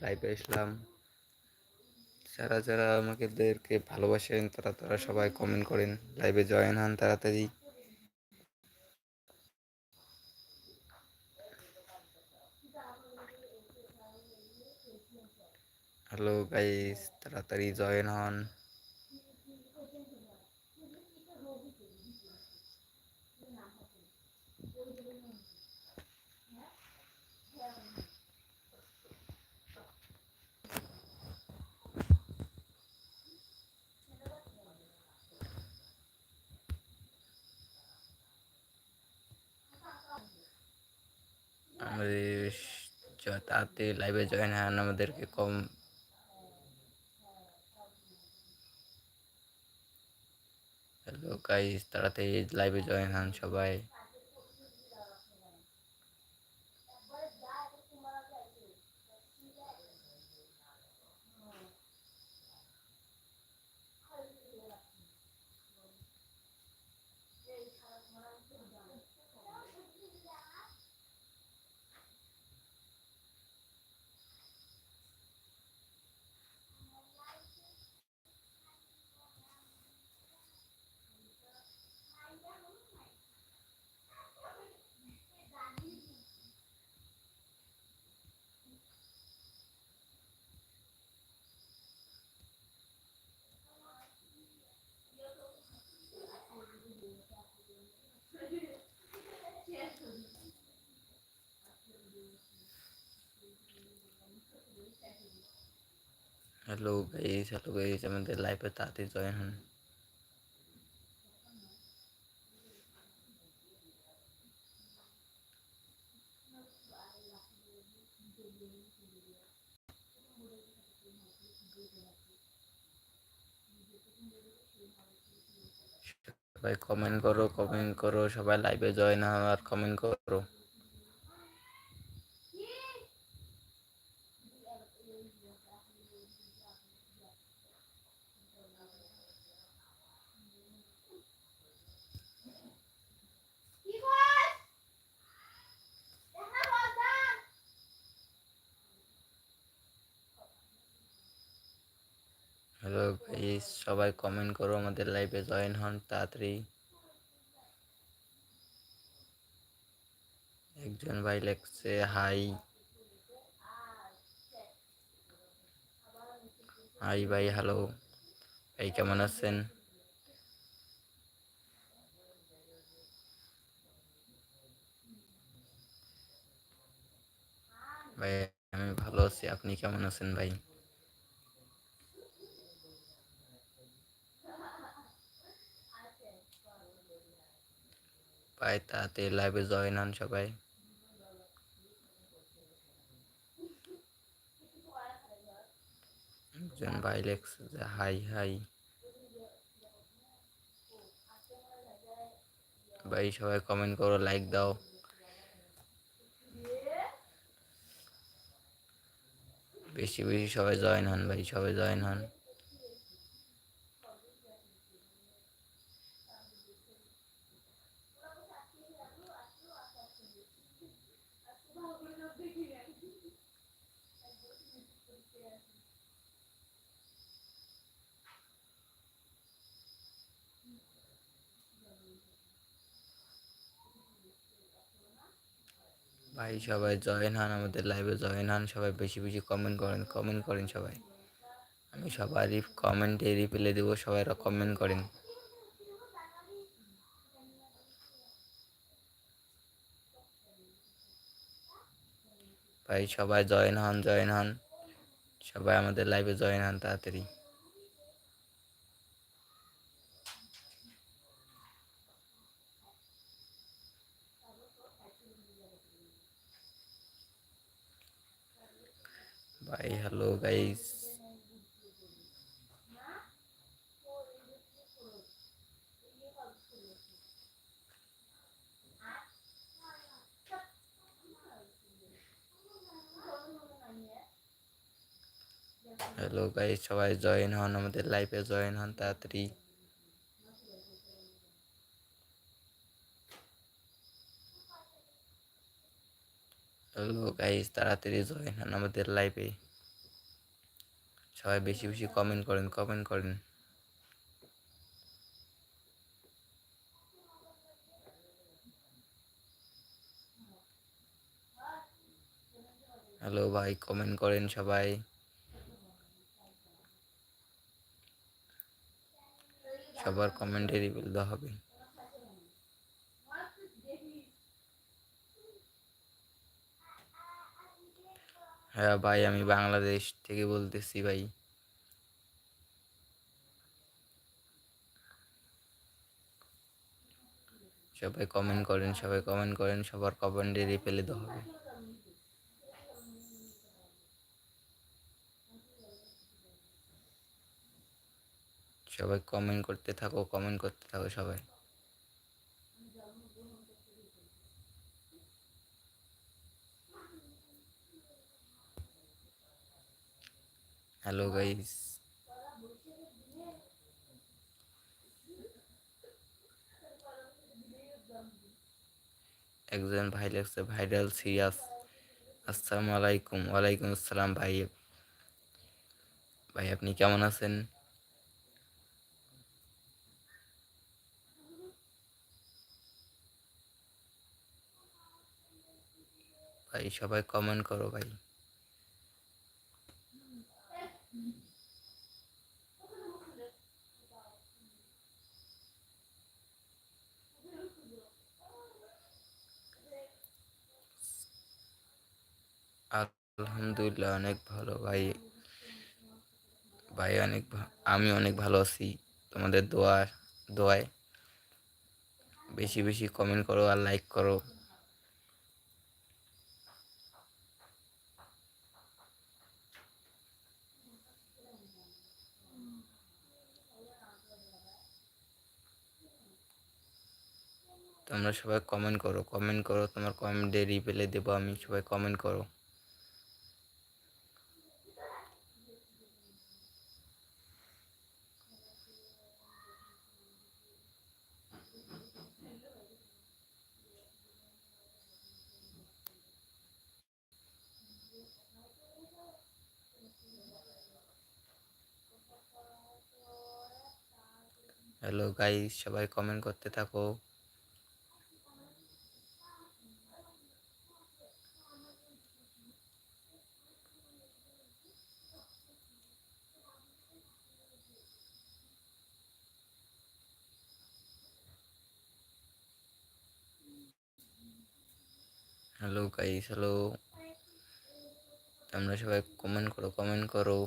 লাইভে আসলাম যারা যারা আমাদেরকে ভালোবাসেন, তারা তারা সবাই কমেন্ট করেন। লাইভে জয়েন হন তাড়াতাড়ি। হ্যালো গাইস তাড়াতাড়ি জয়েন হন। আমাদের তাড়াতাড়ি লাইভে জয়েন হন আমাদেরকে কম। হ্যালো গাইস তাড়াতাড়ি লাইভে জয়েন হন সবাই। হ্যালো গাইস হ্যালো গাইস আমাদের লাইভে তাড়াতাড়ি জয়েন হন সবাই কমেন্ট করো কমেন্ট করো, সবাই লাইভে জয়েন হও আর কমেন্ট করো হ্যালো গাইস সবাই কমেন্ট করো, আমাদের লাইভে জয়েন হন তাড়াতাড়ি। একজন ভাই লেখছে হাই হাই ভাই হ্যালো ভাই, কেমন আছেন? ভাই, আমি ভালো আছি, আপনি কেমন আছেন ভাই? ভাই তাতে লাইভে জয়েন হন সবাই। একজন ভাই লেখছে হাই হাই ভাই, সবাই কমেন্ট করো লাইক দাও। বেশি বেশি সবাই জয়েন হন ভাই, সবাই জয়েন হন। ভাই, সবাই জয়েন হন, আমাদের লাইভে জয়েন হন, সবাই বেশি বেশি কমেন্ট করেন কমেন্ট করেন সবাই। আমি সবারই কমেন্টে রিপ্লাই দেবো সবাই কমেন্ট করেন। ভাই, সবাই জয়েন হন জয়েন হন। সবাই আমাদের লাইভে জয়েন হন তাড়াতাড়ি। ভাই হ্যালো গাইস হ্যালো গাইস সবাই জয়েন হন আমাদের লাইফে জয়েন হন তাড়াতাড়ি। হ্যালো গাইস তাড়াতাড়ি জয়েন হন আমাদের লাইফে সবাই বেশি বেশি কমেন্ট করেন কমেন্ট করেন। হ্যালো ভাই. কমেন্ট করেন সবাই। সবার কমেন্টে রিভিল দেওয়া হবে। হ্যাঁ ভাই, আমি বাংলাদেশ থেকে বলতেছি ভাই। সবাই কমেন্ট করেন, সবাই কমেন্ট করেন, সবার কমেন্টে রিপ্লাই দেওয়া হবে। সবাই কমেন্ট করতে থাকো কমেন্ট করতে থাকো সবাই। হ্যালো গাইস একজন ভাই লাগছে ভাইরাল সিরিয়াস। আসসালামু আলাইকুম। ওয়ালাইকুম আসসালাম ভাই। ভাই, আপনি কেমন আছেন? ভাই, সবাই কমেন্ট করো ভাই। আলহামদুলিল্লাহ, অনেক ভালো ভাই। ভাই, অনেক আমি অনেক ভালো আছি। তোমাদের দোয়া, দোয়ায়। বেশি বেশি কমেন্ট করো আর লাইক করো। তোমরা সবাই কমেন্ট করো কমেন্ট করো, তোমার কমেন্টে রিপ্লাই দেবো, আমি সবাই কমেন্ট করো। হ্যালো গাইস সবাই কমেন্ট করতে থাকো। হ্যালো গাইস হ্যালো তোমরা সবাই কমেন্ট করো কমেন্ট করো।